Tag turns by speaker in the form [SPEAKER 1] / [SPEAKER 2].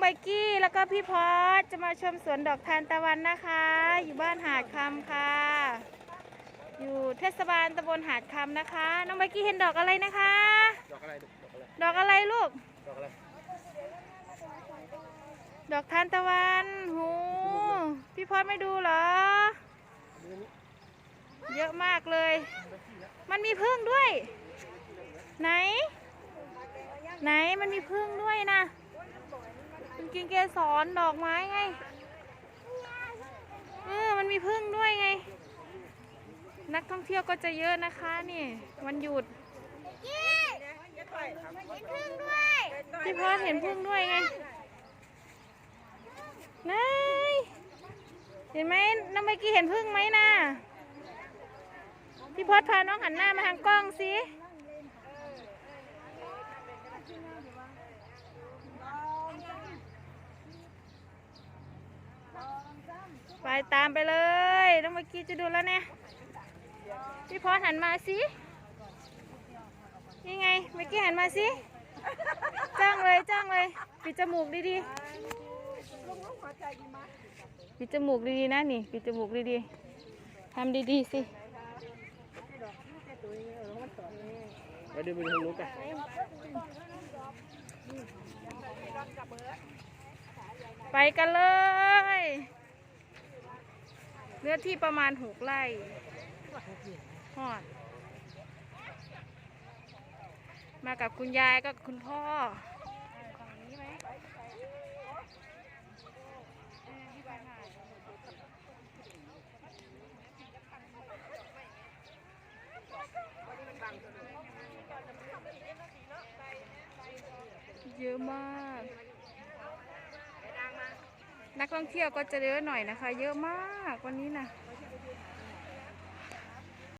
[SPEAKER 1] ไบกี้แล้วก็พี่พอสจะมาชมสวนดอกทานตะวันนะคะ อยู่บ้านหาดคำค่ะ อยู่เทศบาลตำบลหาดคำนะคะ น้องไบกี้เห็นดอกอะไรนะคะ
[SPEAKER 2] ดอกอะไรดอกอะไร
[SPEAKER 1] ดอกอะไรลูก
[SPEAKER 2] ดอกอะไร
[SPEAKER 1] ดอกทานตะวันโหพี่พอสไม่ดูเหรอ เยอะมากเลย มันมีพึ่งด้วย ไหน ไหนมันมีพึ่งด้วยนะ กินเกสรดอกไม้ไง เออ มันมีพึ่งด้วยไง นักท่องเที่ยวก็จะเยอะนะคะนี่ วันหยุดพี่พอเห็นพึ่งด้วยไงนายเห็นไหมน้องเมื่อกี้เห็นพึ่งไหมนะพี่พอสพาน้องหันหน้ามาทางกล้องสิ ไปตามไปเลยน้องเมื่อกี้จะดูแล้วเนี่ยพี่พอสหันมาสินี่ไงเมื่อกี้หันมาสิจ้องเลยจ้องเลย ปิดจมูกดีๆปิดจมูกดีๆนะนี่ปิดจมูกดีๆทำดีๆสิ
[SPEAKER 2] ไปดูไปดูทางนู้นไป
[SPEAKER 1] ไปกันเลย เนื้อที่ประมาณหกไร่หอด มากับคุณยายก็คุณพ่อเยอะมาก นักท่องเที่ยวก็จะเยอะหน่อยนะคะ เยอะมากวันนี้นะ